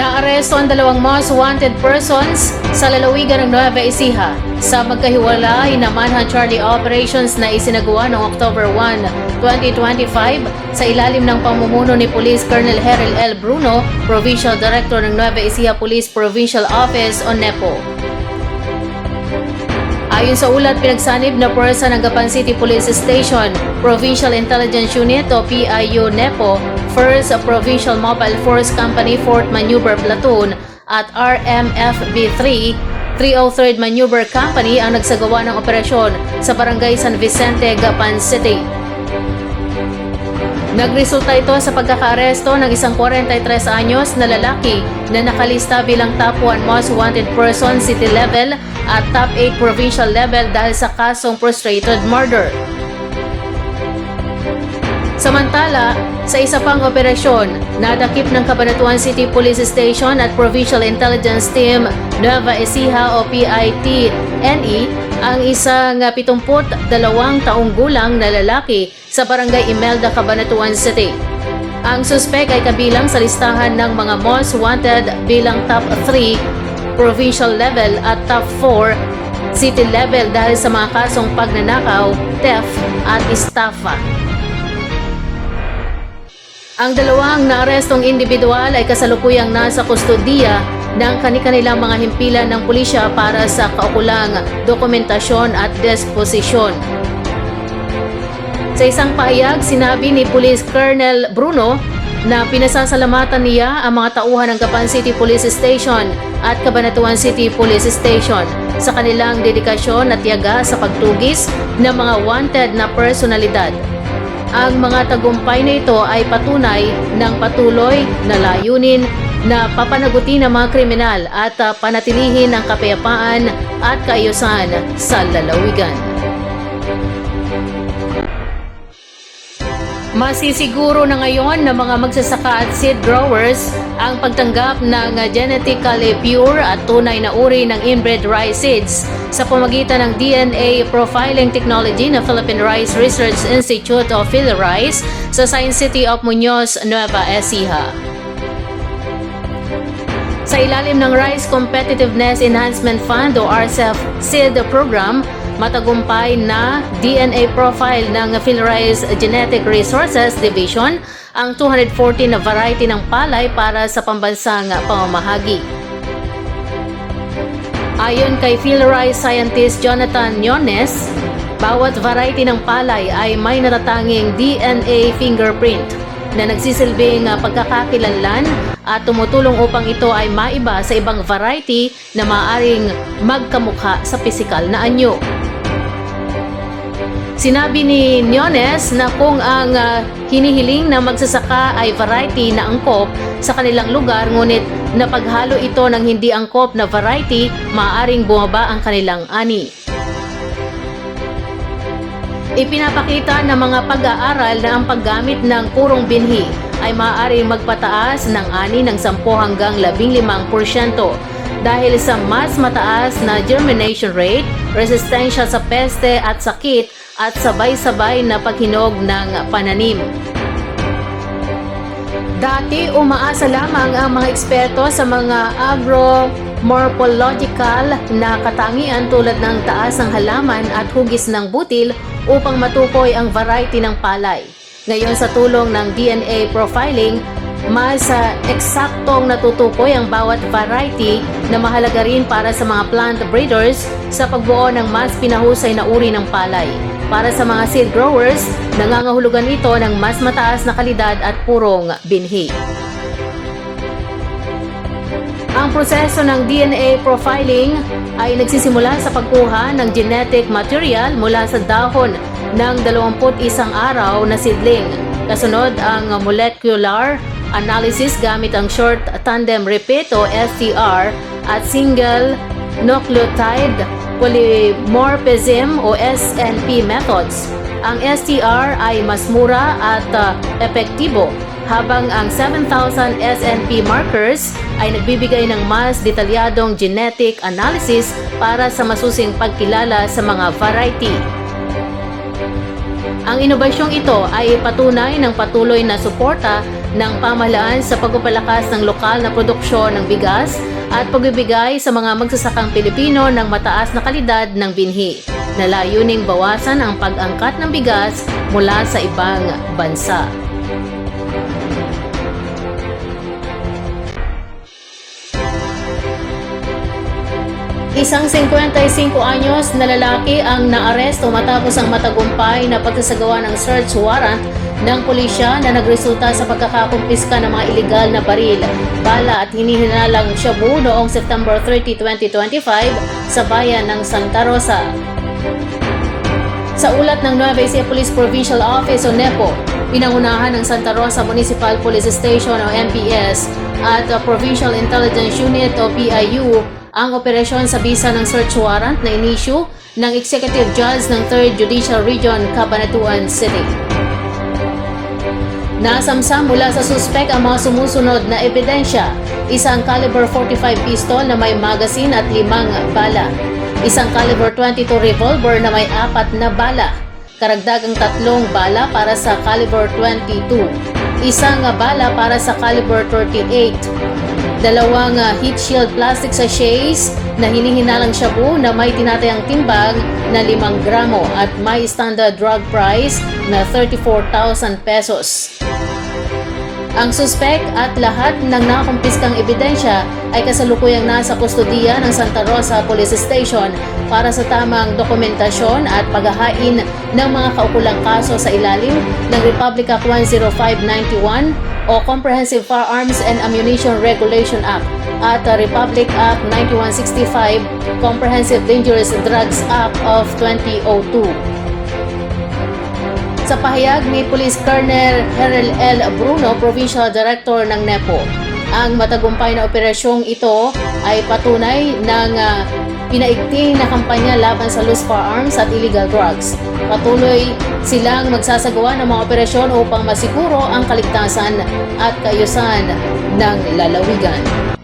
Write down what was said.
Naaresto ang dalawang most wanted persons sa lalawigan ng Nueva Ecija sa magkahiwalay na manhunt Charlie operations na isinagawa noong October 1, 2025 sa ilalim ng pamumuno ni Police Colonel Herel L. Bruno, Provincial Director ng Nueva Ecija Police Provincial Office o NEPO. Ayon sa ulat, pinagsanib na pwersa ng Gapan City Police Station, Provincial Intelligence Unit o PIU NEPO, 1st Provincial Mobile Force Company 4th Maneuver Platoon at RMFB-3 303rd Maneuver Company ang nagsagawa ng operasyon sa Barangay San Vicente, Gapan City. Nagresulta ito sa pagkakaaresto ng isang 43 anyos na lalaki na nakalista bilang top 1 most wanted person city level at top 8 provincial level dahil sa kasong frustrated murder. Samantala, sa isa pang operasyon, nadakip ng Cabanatuan City Police Station at Provincial Intelligence Team Nueva Ecija o PIT-NE ang isang 72 taong gulang na lalaki sa barangay Imelda, Cabanatuan City. Ang suspek ay kabilang sa listahan ng mga most wanted bilang top 3 provincial level at top 4 city level dahil sa mga kasong pagnanakaw, theft at estafa. Ang dalawang naarestong individual ay kasalukuyang nasa kustodiya ng kani-kanilang mga himpilan ng pulisya para sa kaukulang dokumentasyon at disposisyon. Sa isang pahayag, sinabi ni Police Colonel Bruno na pinasasalamatan niya ang mga tauhan ng Gapan City Police Station at Cabanatuan City Police Station sa kanilang dedikasyon at tiyaga sa pagtugis ng mga wanted na personalidad. Ang mga tagumpay na ito ay patunay ng patuloy na layunin na papanagutin ng mga kriminal at ah, panatilihin ang kapayapaan at kaayusan sa lalawigan. Masisiguro na ngayon ng mga magsasaka at seed growers ang pagtanggap ng genetically pure at tunay na uri ng inbred rice seeds sa pamagitan ng DNA profiling technology ng Philippine Rice Research Institute of PhilRice sa Science City of Muñoz, Nueva Ecija. Sa ilalim ng Rice Competitiveness Enhancement Fund o RCEF SEED program, matagumpay na DNA profile ng PhilRice Genetic Resources Division ang 214 na variety ng palay para sa pambansang pamamahagi. Ayon kay PhilRice scientist Jonathan Nyones, bawat variety ng palay ay may natatanging DNA fingerprint na nagsisilbing pagkakakilanlan at tumutulong upang ito ay maiba sa ibang variety na maaring magkamukha sa pisikal na anyo. Sinabi ni Nyones na kung ang ah, hinihiling na magsasaka ay variety na angkop sa kanilang lugar ngunit napaghalo ito ng hindi angkop na variety, maaaring bumaba ang kanilang ani. Ipinapakita ng mga pag-aaral na ang paggamit ng purong binhi ay maaaring magpataas ng ani ng 10 hanggang 15% dahil sa mas mataas na germination rate, resistensya sa peste at sakit at sabay-sabay na paghinog ng pananim. Dati, umaasa lamang ang mga eksperto sa mga agro-morphological na katangian tulad ng taas ng halaman at hugis ng butil upang matukoy ang variety ng palay. Ngayon sa tulong ng DNA profiling, mas ah, eksaktong natutukoy ang bawat variety na mahalaga rin para sa mga plant breeders sa pagbuo ng mas pinahusay na uri ng palay. Para sa mga seed growers, nangangahulugan ito ng mas mataas na kalidad at purong binhi. Ang proseso ng DNA profiling ay nagsisimula sa pagkuha ng genetic material mula sa dahon ng 21 araw na seedling. Kasunod ang molecular analysis gamit ang short tandem repeat o STR at single nucleotide polymorphism o SNP methods. Ang STR ay mas mura at uh, epektibo habang ang 7,000 SNP markers ay nagbibigay ng mas detalyadong genetic analysis para sa masusing pagkilala sa mga variety. Ang inobasyong ito ay patunay ng patuloy na suporta ng pamahalaan sa pagpapalakas ng lokal na produksyon ng bigas at pagbibigay sa mga magsasakang Pilipino ng mataas na kalidad ng binhi na layuning bawasan ang pag-angkat ng bigas mula sa ibang bansa. Isang 55 anyos na lalaki ang naaresto matapos ang matagumpay na pagsasagawa ng search warrant ng pulisya na nagresulta sa pagkakakumpiska ng mga ilegal na baril, bala at hinihinalang shabu noong September 30, 2025 sa bayan ng Santa Rosa. Sa ulat ng Nueva Ecija Police Provincial Office o NEPO, pinangunahan ng Santa Rosa Municipal Police Station o MPS at Provincial Intelligence Unit o PIU ang operasyon sa bisa ng search warrant na inisyu ng Executive Judge ng 3rd Judicial Region, Cabanatuan City. Nasamsam mula sa suspek ang mga sumusunod na ebidensya, isang caliber 45 pistol na may magazine at limang bala, isang caliber 22 revolver na may apat na bala, karagdagang tatlong bala para sa caliber 22, isang bala para sa caliber 38, dalawang heat shield plastic sachets na hinihinalang shabu na may tinatayang timbang na 5 gramo at may standard drug price na 34,000 pesos. Ang suspek at lahat ng nakumpiskang ebidensya ay kasalukuyang nasa kustodiya ng Santa Rosa Police Station para sa tamang dokumentasyon at paghahain ng mga kaukulang kaso sa ilalim ng Republic Act 10591 o Comprehensive Firearms and Ammunition Regulation Act at Republic Act 9165 Comprehensive Dangerous Drugs Act of 2002. Sa pahayag ni Police Colonel Herel L. Bruno, Provincial Director ng NEPO, ang matagumpay na operasyong ito ay patunay ng uh, pinaigting na kampanya laban sa loose firearms at illegal drugs. Patuloy silang magsasagawa ng mga operasyon upang masiguro ang kaligtasan at kaayusan ng lalawigan.